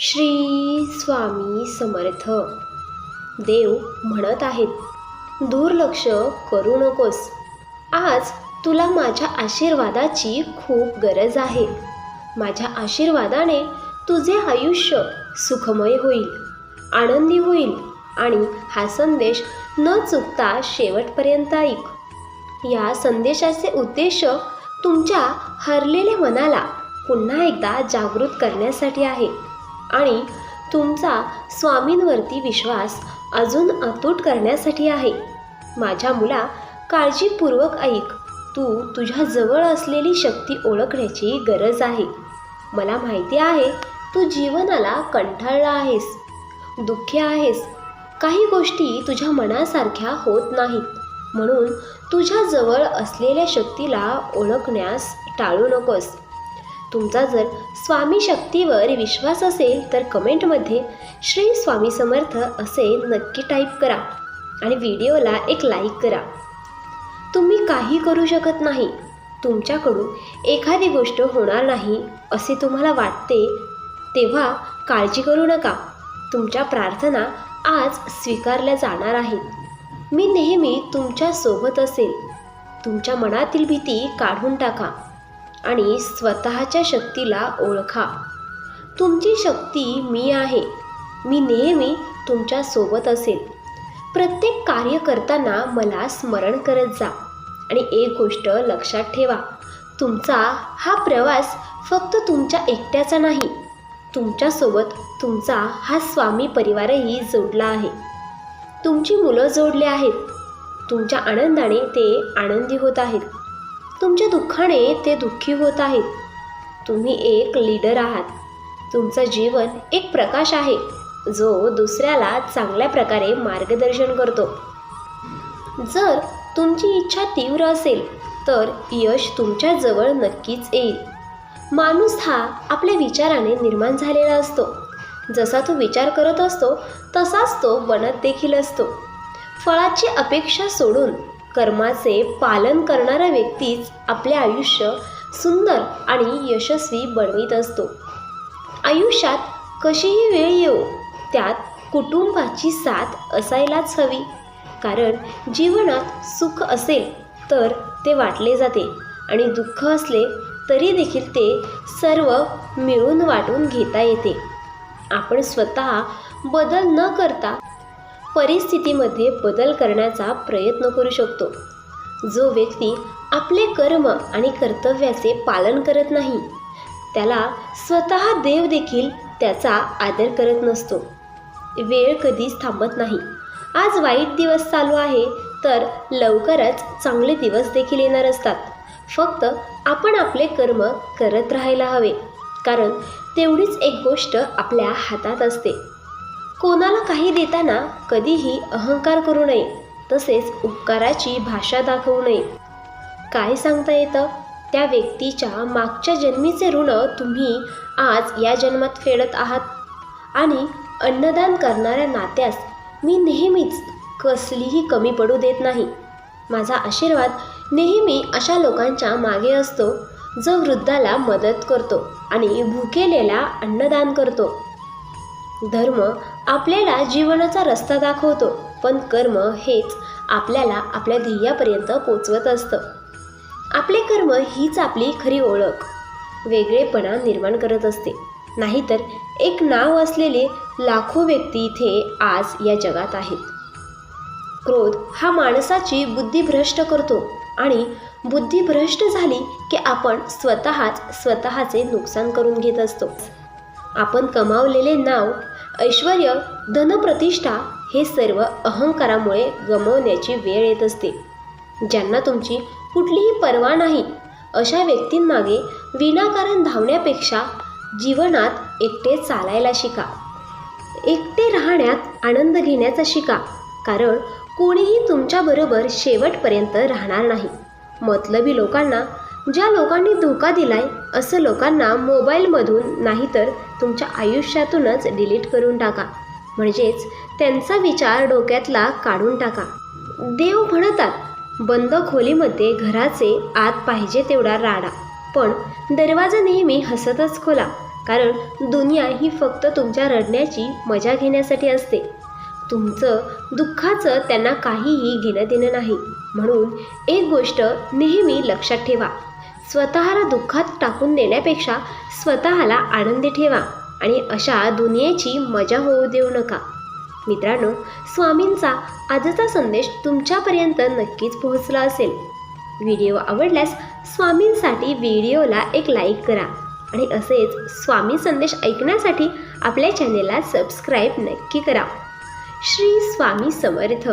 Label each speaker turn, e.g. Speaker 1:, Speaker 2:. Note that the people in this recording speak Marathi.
Speaker 1: श्री स्वामी समर्थ. देव म्हणत आहेत दुर्लक्ष करू नकोस. आज तुला माझ्या आशीर्वादाची खूप गरज आहे. माझ्या आशीर्वादाने तुझे आयुष्य सुखमय होईल आनंदी होईल आणि हा संदेश न चुकता शेवटपर्यंत ऐक. या संदेशाचे उद्देश तुमच्या हरलेल्या मनाला पुन्हा एकदा जागृत करण्यासाठी आहे. आणि तुमचा स्वामींवरती विश्वास अजून अतूट करण्यासाठी आहे. माझ्या मुला काळजीपूर्वक ऐक. तू तुझ्या जवळ असलेली शक्ती ओळखण्याची गरज आहे. मला माहिती आहे तू जीवनाला कंठाळला आहेस. दुःखी आहेस. काही गोष्टी तुझ्या मनासारख्या होत नाहीत. म्हणून तुझ्याजवळ असलेल्या शक्तीला ओळखण्यास टाळू नकोस. तुमचा जर स्वामी शक्तीवर विश्वास असेल तर कमेंटमध्ये श्री स्वामी समर्थ असे नक्की टाईप करा आणि व्हिडिओला एक लाईक करा. तुम्ही काही करू शकत नाही. तुमच्याकडून एखादी गोष्ट होणार नाही असे तुम्हाला वाटते तेव्हा काळजी करू नका. तुमच्या प्रार्थना आज स्वीकारल्या जाणार आहेत. मी नेहमी तुमच्यासोबत असेल. तुमच्या मनातील भीती काढून टाका. आणि स्वतःच्या शक्तीला ओळखा. तुमची शक्ती मी आहे. मी नेहमी तुमच्यासोबत असेल प्रत्येक कार्य करताना मला स्मरण करत जा. आणि एक गोष्ट लक्षात ठेवा. तुमचा हा प्रवास फक्त तुमच्या एकट्याचा नाही. तुमच्यासोबत तुमचा हा स्वामी परिवारही जोडला आहे. तुमची मुलं जोडली आहेत. तुमच्या आनंदाने ते आनंदी होत आहेत. तुमच्या दुःखाने ते दुःखी होत आहेत. तुम्ही एक लीडर आहात. तुमचं जीवन एक प्रकाश आहे जो दुसऱ्याला चांगल्या प्रकारे मार्गदर्शन करतो. जर तुमची इच्छा तीव्र असेल तर यश तुमच्या जवळ नक्कीच येईल. माणूस हा आपल्या विचाराने निर्माण झालेला असतो. जसा तो विचार करत असतो तसाच तो बनत देखील असतो. फळाची अपेक्षा सोडून कर्माचे पालन करणारा व्यक्तीच आपले आयुष्य सुंदर आणि यशस्वी बनवित असतो. आयुष्यात कशीही वेळ येऊ त्यात कुटुंबाची साथ असायलाच हवी. कारण जीवनात सुख असेल तर ते वाटले जाते आणि दुःख असले तरी देखील ते सर्व मिळून वाटून घेता येते. आपण स्वतः बदल न करता परिस्थितीमध्ये बदल करण्याचा प्रयत्न करू शकतो. जो व्यक्ती आपले कर्म आणि कर्तव्याचे पालन करत नाही त्याला स्वतः देव देखील त्याचा आदर करत नसतो. वेळ कधीच थांबत नाही. आज वाईट दिवस चालू आहे तर लवकरच चांगले दिवस देखील येणार असतात. फक्त आपण आपले कर्म करत राहायला हवे कारण तेवढीच एक गोष्ट आपल्या हातात असते. कोणाला काही देताना कधीही अहंकार करू नये तसेच उपकाराची भाषा दाखवू नये. काय सांगता येतं? त्या व्यक्तीच्या मागच्या जन्मीचे ऋण तुम्ही आज या जन्मात फेडत आहात. आणि अन्नदान करणाऱ्या नात्यास मी नेहमीच कसलीही कमी पडू देत नाही. माझा आशीर्वाद नेहमी अशा लोकांच्या मागे असतो जो वृद्धाला मदत करतो आणि भुकेलेला अन्नदान करतो. धर्म आपल्याला जीवनाचा रस्ता दाखवतो पण कर्म हेच आपल्याला आपल्या ध्येयापर्यंत पोचवत असतं. आपले कर्म हीच आपली खरी ओळख. वेगळेपणा निर्माण करत असते. नाहीतर एक नाव असलेले लाखो व्यक्ती इथे आज या जगात आहेत. क्रोध हा माणसाची बुद्धी भ्रष्ट करतो आणि बुद्धी भ्रष्ट झाली की आपण स्वतःच स्वतःचे नुकसान करून घेत असतो. आपण कमावलेले नाव ऐश्वर धनप्रतिष्ठा हे सर्व अहंकारामुळे गमवण्याची वेळ येत असते. ज्यांना तुमची कुठलीही पर्वा नाही अशा व्यक्तींमागे विनाकारण धावण्यापेक्षा जीवनात एकटे चालायला शिका. एकटे राहण्यात आनंद घेण्याचा शिका कारण कोणीही तुमच्याबरोबर शेवटपर्यंत राहणार नाही. मतलबी लोकांना ज्या लोकांनी धोका दिलाय असं लोकांना मोबाईलमधून नाहीतर तुमच्या आयुष्यातूनच डिलीट करून टाका. म्हणजेच त्यांचा विचार डोक्यातला काढून टाका. देव म्हणतात बंद खोलीमध्ये घराचे आत पाहिजे तेवढा राडा. पण दरवाजा नेहमी हसतच खोला कारण दुनिया ही फक्त तुमच्या रडण्याची मजा घेण्यासाठी असते. तुमचं दुःखाचं त्यांना काहीही घेणं देणं नाही. म्हणून एक गोष्ट नेहमी लक्षात ठेवा. स्वतःला दुःखात टाकून देण्यापेक्षा स्वतःला आनंदी ठेवा आणि अशा दुनियेची मजा होऊ देऊ नका. मित्रांनो स्वामींचा आजचा संदेश तुमच्यापर्यंत नक्कीच पोहोचला असेल. व्हिडिओ आवडल्यास स्वामींसाठी व्हिडिओला एक लाईक करा आणि असेच स्वामी संदेश ऐकण्यासाठी आपल्या चॅनेलला सबस्क्राईब नक्की करा. श्री स्वामी समर्थ.